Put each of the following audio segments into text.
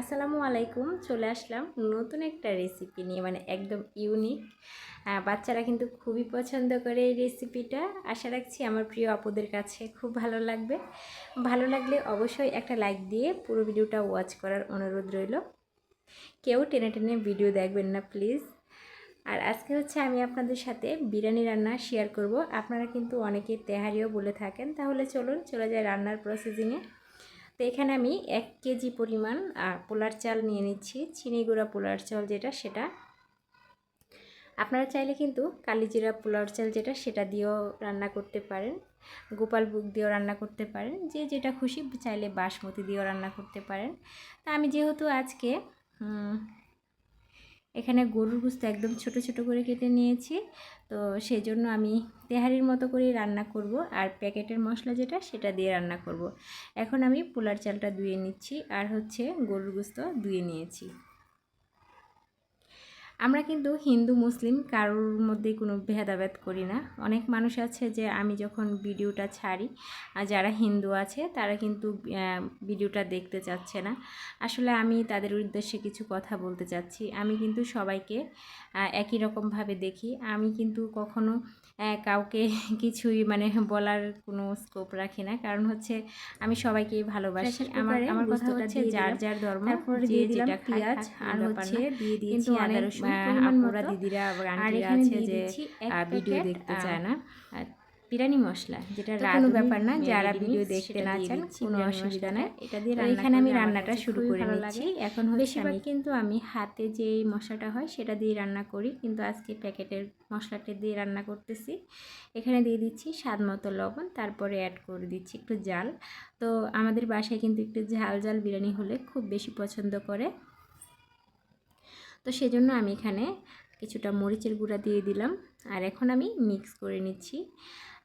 আসসালামু আলাইকুম, চলে আসলাম নতুন একটা রেসিপি নিয়ে মানে একদম ইউনিক বাচ্চারা কিন্তু খুবই পছন্দ করে এই রেসিপিটা আশা রাখছি আমার প্রিয় আপুদের কাছে খুব ভালো লাগবে। ভালো লাগলে অবশ্যই একটা লাইক দিয়ে পুরো ভিডিওটা ওয়াচ করার অনুরোধ রইল। কেউ টেনে টেনে ভিডিও দেখবেন না প্লিজ আর আজকে হচ্ছে আমি আপনাদের সাথে বিরিয়ানি রান্না শেয়ার করব। আপনারা কিন্তু অনেকে তেহারিও বলে থাকেন। তাহলে চলুন, চলে যায় রান্নার প্রসেসিংয়ে তো এখানে আমি এক কেজি পরিমাণ পোলার চাল নিয়ে নিচ্ছি, চিনি গুঁড়া পোলার চাল যেটা সেটা। আপনারা চাইলে কিন্তু কালিজিরা পোলার চাল যেটা সেটা দিয়েও রান্না করতে পারেন, গোপাল বুক দিয়েও রান্না করতে পারেন, যে যেটা খুশি চাইলে বাসমতি দিয়েও রান্না করতে পারেন। তা আমি যেহেতু আজকে এখানে গরুর গুস্ত একদম ছোট ছোট করে কেটে নিয়েছি তো সেই জন্য আমি তেহারির মতো করেই রান্না করব আর প্যাকেটের মশলা যেটা সেটা দিয়ে রান্না করব। এখন আমি পোলার চালটা ধুয়ে নিচ্ছি আর হচ্ছে গরুর গুস্ত ধুয়ে নিয়েছি আমরা কিন্তু হিন্দু মুসলিম কারোর মধ্যে কোনো ভেদাভেদ করি না। অনেক মানুষ আছে যে আমি যখন ভিডিওটা ছাড়ি আর যারা হিন্দু আছে তারা কিন্তু ভিডিওটা দেখতে চাচ্ছে না। আসলে আমি তাদের উদ্দেশ্যে কিছু কথা বলতে চাচ্ছি। আমি কিন্তু সবাইকে একই রকমভাবে দেখি। আমি কিন্তু কখনো কাউকে কিছুই মানে বলার কোনো স্কোপ রাখি না। কারণ হচ্ছে আমি সবাইকেই ভালোবাসি। আমার আমার কথা হচ্ছে যার যার ধর্ম পেঁয়াজ আর হচ্ছে দিয়ে দিয়েছি আদা রসুন। পরিমাণ দিদিরা এখানে আছে যে ভিডিও দেখতে চায় না। বিরিয়ানি মশলা যেটা কোনো ব্যাপার না, যারা ভিডিও দেখতে না চান, কোনো অসুবিধা। নাই। এটা দিয়ে এখানে আমি রান্নাটা শুরু করে নিচ্ছি। এখন হচ্ছে আমি- কিন্তু আমি হাতে যে মশলাটা হয় সেটা দিয়ে রান্না করি কিন্তু আজকে প্যাকেটের মশলাটা দিয়ে রান্না করতেছি। এখানে দিয়ে দিচ্ছি স্বাদ মতো লবণ তারপরে অ্যাড করে দিচ্ছি একটু জাল। তো আমাদের বাসায় কিন্তু একটু ঝাল ঝাল বিরিয়ানি হলে খুব বেশি পছন্দ করে। তো সেজন্য আমি এখানে কিছুটা মরিচের গুঁড়া দিয়ে দিলাম। আর এখন আমি মিক্স করে নিচ্ছি।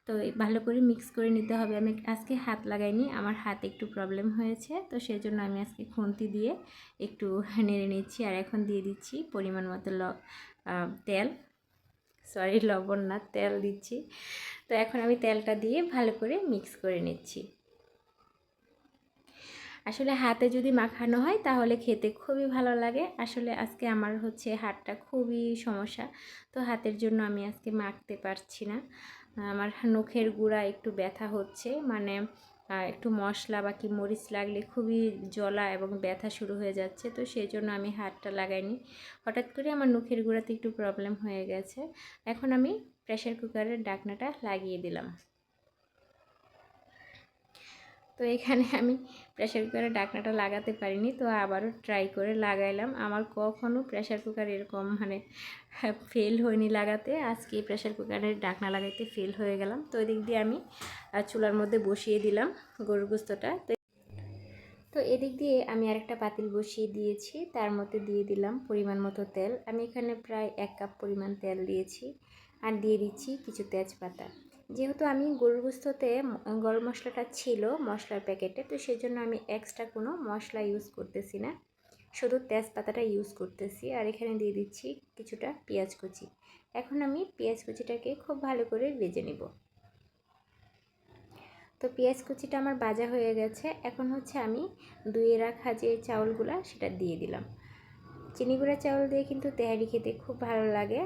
তো ভালো করে মিক্স করে নিতে হবে। আমি আজকে হাত লাগাইনি, আমার হাত একটু প্রবলেম হয়েছে। তো সেই জন্য আমি আজকে খুন্তি দিয়ে একটু নেড়ে নিচ্ছি। আর এখন দিয়ে দিচ্ছি পরিমাণ মতো ল তেল। সরি লবণ না, তেল দিচ্ছি। তো এখন আমি তেলটা দিয়ে ভালো করে মিক্স করে নিচ্ছি। আসলে হাতে যদি মাখানো হয় তাহলে খেতে খুবই ভালো লাগে। আসলে আজকে আমার হচ্ছে হাতটা খুবই সমস্যা, তো হাতের জন্য আমি আজকে মাখতে পারছি না। আমার নখের গুঁড়া একটু ব্যথা হচ্ছে মানে একটু মশলা বা কি মরিচ লাগলে খুবই জ্বলা এবং ব্যথা শুরু হয়ে যাচ্ছে, তো সেই জন্য আমি হাতটা লাগাইনি। হঠাৎ করে আমার নখের গুঁড়াতে একটু প্রবলেম হয়ে গেছে। এখন আমি প্রেশার কুকারের ডাকনাটা লাগিয়ে দিলাম। তো এখানে আমি প্রেশার কুকারে ডাকনাটা লাগাতে পারিনি, তো আবারও ট্রাই করে লাগাইলাম। আমার কখনো প্রেশার কুকার এরকম মানে ফেল হয়নি লাগাতে। আজকে প্রেশার কুকারের ডাকনা লাগাইতে ফেল হয়ে গেলাম। তো এদিক দিয়ে আমি চুলার মধ্যে বসিয়ে দিলাম গরুর গোস্তটা তো তো এদিক দিয়ে আমি আরেকটা পাতিল বসিয়ে দিয়েছি। তার মধ্যে দিয়ে দিলাম পরিমাণ মতো তেল। আমি এখানে প্রায় এক কাপ পরিমাণ তেল দিয়েছি। আর দিয়ে দিচ্ছি কিছু তেজপাতা। যেহেতু আমি গরুর গোস্ততে গরম মশলাটা ছিল মশলার প্যাকেটে, তো সেই জন্য আমি এক্সট্রা কোনো মশলা ইউজ করতেছি না। শুধু তেজপাতাটা ইউজ করতেছি। আর এখানে দিয়ে দিচ্ছি কিছুটা পেঁয়াজ কুচি। এখন আমি পেঁয়াজ কুচিটাকে খুব ভালো করে ভেজে নিব। তো পেঁয়াজ কুচিটা আমার ভাজা হয়ে গেছে। এখন হচ্ছে আমি ধুয়ে রাখা যে চাউলগুলা সেটা দিয়ে দিলাম। চিনি গুঁড়া চাউল দিয়ে কিন্তু তেহারি খেতে খুব ভালো লাগে।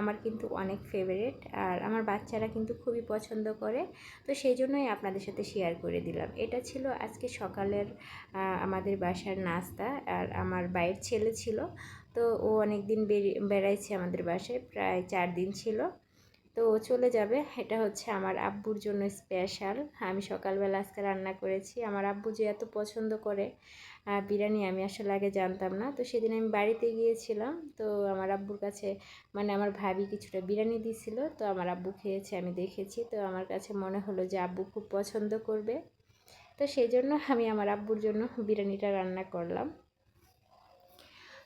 আমার কিন্তু অনেক ফেভারিট আর আমার বাচ্চারা কিন্তু খুবই পছন্দ করে। তো সেই জন্যই আপনাদের সাথে শেয়ার করে দিলাম। এটা ছিল আজকে সকালের আমাদের বাসার নাস্তা, আর আমার বাইরের ছেলে ছিল। তো ও অনেক দিন বেড়াইছে আমাদের বাসায়, প্রায় চার দিন ছিল। তো ও চলে যাবে। এটা হচ্ছে আমার আব্বুর জন্য স্পেশাল আমি সকালবেলা আজকে রান্না করেছি। আমার আব্বু যে এত পছন্দ করে বিরিয়ানি আমি আসলে আগে জানতাম না। তো সেদিন আমি বাড়িতে গিয়েছিলাম। তো আমার আব্বুর কাছে মানে আমার ভাবি কিছুটা বিরিয়ানি দিয়েছিল তো আমার আব্বু খেয়েছে, আমি দেখেছি। তো আমার কাছে মনে হলো যে আব্বু খুব পছন্দ করবে। তো সেই জন্য আমি আমার আব্বুর জন্য বিরিয়ানিটা রান্না করলাম।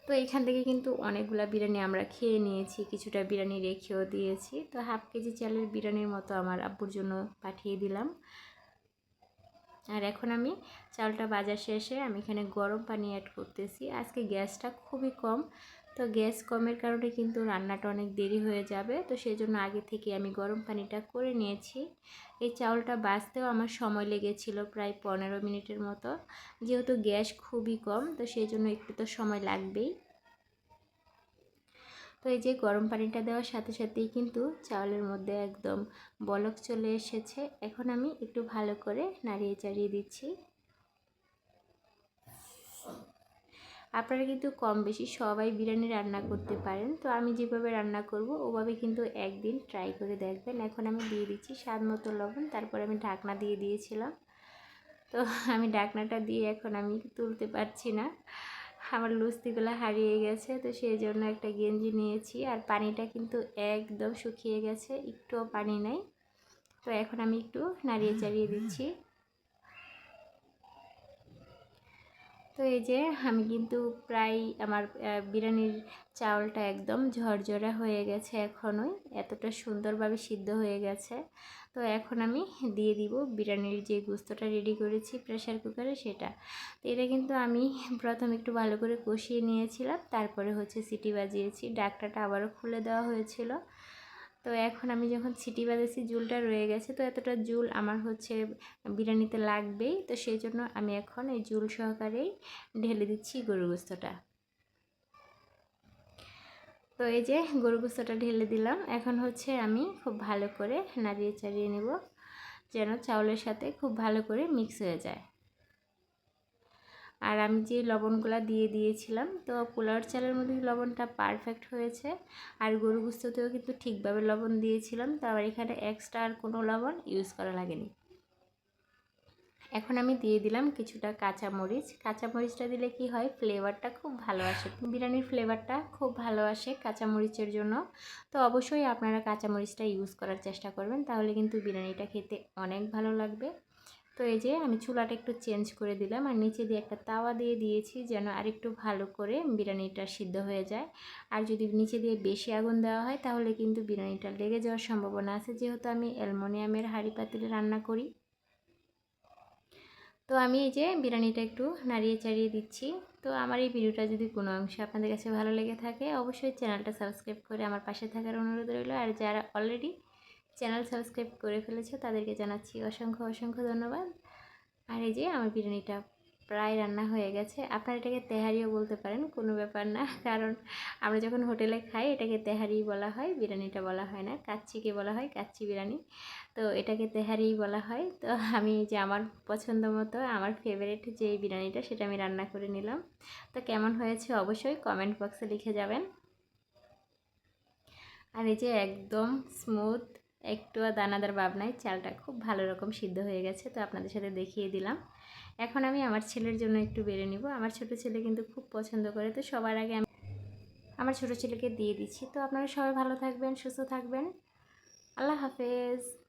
তো এখান থেকে কিন্তু অনেকগুলা বিরিয়ানি আমরা খেয়ে নিয়েছি। কিছুটা বিরিয়ানি রেখেও দিয়েছি। তো হাফ কেজি চালের বিরিয়ানির মতো আমার আব্বুর জন্য পাঠিয়ে দিলাম। আর এখন আমি চালটা বাজার শেষে আমি এখানে গরম পানি অ্যাড করতেছি। আজকে গ্যাসটা খুবই কম, তো গ্যাস কমের কারণে কিন্তু রান্নাটা অনেক দেরি হয়ে যাবে, তো সেই জন্য আগে থেকে আমি গরম পানিটা করে নিয়েছি। এই চাউলটা বাছতেও আমার সময় লেগেছিল প্রায় পনেরো মিনিটের মতো, যেহেতু গ্যাস খুবই কম, তো সেই জন্য একটু তো সময় লাগবেই। তো এই যে গরম পানিটা দেওয়ার সাথে সাথেই কিন্তু চাউলের মধ্যে একদম বলক চলে এসেছে। এখন আমি একটু ভালো করে নাড়িয়ে চাড়িয়ে দিচ্ছি। আপনারা কিন্তু কম বেশি সবাই বিরিয়ানি রান্না করতে পারেন। তো আমি যেভাবে রান্না করব, ওভাবে কিন্তু একদিন ট্রাই করে দেখবেন। এখন আমি দিয়ে দিচ্ছি স্বাদ মতো লবণ, তারপর আমি ঢাকনা দিয়ে দিয়েছিলাম। তো আমি ঢাকনাটা দিয়ে এখন আমি তুলতে পারছি না। আমার লুস্তিগুলো হারিয়ে গেছে, তো সেই জন্য একটা গেঞ্জি নিয়েছি। আর পানিটা কিন্তু একদম শুকিয়ে গেছে, একটুও পানি নেই। তো এখন আমি একটু নাড়িয়ে চাড়িয়ে দিচ্ছি। তো এই যে আমি কিন্তু প্রায় আমার বিরিয়ানির চাউলটা একদম ঝরঝরা হয়ে গেছে এখনই। এতটা সুন্দরভাবে সিদ্ধ হয়ে গেছে। তো এখন আমি দিয়ে দিব বিরিয়ানির যে গুস্তটা রেডি করেছি প্রেশার কুকারে সেটা। তো এটা কিন্তু আমি প্রথম একটু ভালো করে কষিয়ে নিয়েছিলাম, তারপরে হচ্ছে সিটি বাজিয়েছি। ডাকটাটা আবারও খুলে দেওয়া হয়েছিল। তো এখন আমি যখন সিটি বাজেছি জুলটা রয়ে গেছে। তো এতটা জুল আমার হচ্ছে বিরিয়ানিতে লাগবেই। তো সেই জন্য আমি এখন এই জুল সহকারেই ঢেলে দিচ্ছি গরু গোস্তটা তো এই যে গরু গোস্তটা ঢেলে দিলাম। এখন হচ্ছে আমি খুব ভালো করে নাড়িয়ে চাড়িয়ে নেব, যেন চাউলের সাথে খুব ভালো করে মিক্স হয়ে যায়। আর আমি যে লবণগুলো দিয়ে দিয়েছিলাম, তো পোলাওর চালের মধ্যে লবণটা পারফেক্ট হয়েছে। আর গরু গুস্ততেও কিন্তু ঠিকভাবে লবণ দিয়েছিলাম, তো আবার এখানে এক্সট্রা আর কোনো লবণ ইউজ করা লাগেনি। এখন আমি দিয়ে দিলাম কিছুটা কাঁচামরিচ। কাঁচামরিচটা দিলে কি হয় ফ্লেভারটা খুব ভালো আসে। বিরিয়ানির ফ্লেভারটা খুব ভালো আসে কাঁচামরিচের জন্য। তো অবশ্যই আপনারা কাঁচামরিচটা ইউজ করার চেষ্টা করবেন, তাহলে কিন্তু বিরিয়ানিটা খেতে অনেক ভালো লাগবে। তো এই যে আমি চুলাটা একটু চেঞ্জ করে দিলাম আর নিচে দিয়ে একটা তাওয়া দিয়ে দিয়েছি যেন আরেকটু ভালো করে বিরিয়ানিটা সিদ্ধ হয়ে যায়। আর যদি নিচে দিয়ে বেশি আগুন দেওয়া হয় তাহলে কিন্তু বিরিয়ানিটা লেগে যাওয়ার সম্ভাবনা আছে। যেহেতু আমি অ্যালমোনিয়ামের হাঁড়ি পাতিলে রান্না করি। তো আমি এই যে বিরিয়ানিটা একটু নাড়িয়ে চাড়িয়ে দিচ্ছি। তো আমার এই ভিডিওটা যদি কোনো অংশে আপনাদের কাছে ভালো লেগে থাকে, অবশ্যই চ্যানেলটা সাবস্ক্রাইব করে আমার পাশে থাকার অনুরোধ রইল। আর যারা অলরেডি চ্যানেল সাবস্ক্রাইব করে ফেলেছে, তাদেরকে জানাচ্ছি অসংখ্য অসংখ্য ধন্যবাদ। আর এই যে আমার বিরিয়ানিটা প্রায় রান্না হয়ে গেছে। আপনারা এটাকে তেহারিও বলতে পারেন, কোনো ব্যাপার না। কারণ আমরা যখন হোটেলে খাই, এটাকে তেহারি বলা হয়, বিরিয়ানিটা বলা হয় না, কাচ্চিকে বলা হয় কাচ্চি বিরিয়ানি। তো এটাকে তেহারি বলা হয়। তো আমি যে আমার পছন্দ মতো, আমার ফেভারিট যে বিরিয়ানিটা, সেটা আমি রান্না করে নিলাম। তো কেমন হয়েছে অবশ্যই কমেন্ট বক্সে লিখে যাবেন। আর এই যে একদম স্মুথ একটু দানাদার ভাব নাই, চালটা খুব ভালো রকম সিদ্ধ হয়ে গেছে, তো আপনাদের সাথে দেখিয়ে দিলাম। এখন আমি আমার ছেলের জন্য একটু বেড়ে নিব। আমার ছোট ছেলে কিন্তু খুব পছন্দ করে, তো সবার আগে আমি আমার ছোট ছেলেকে দিয়ে দিচ্ছি। তো আপনারা সবাই ভালো থাকবেন, সুস্থ থাকবেন। আল্লাহ হাফেজ।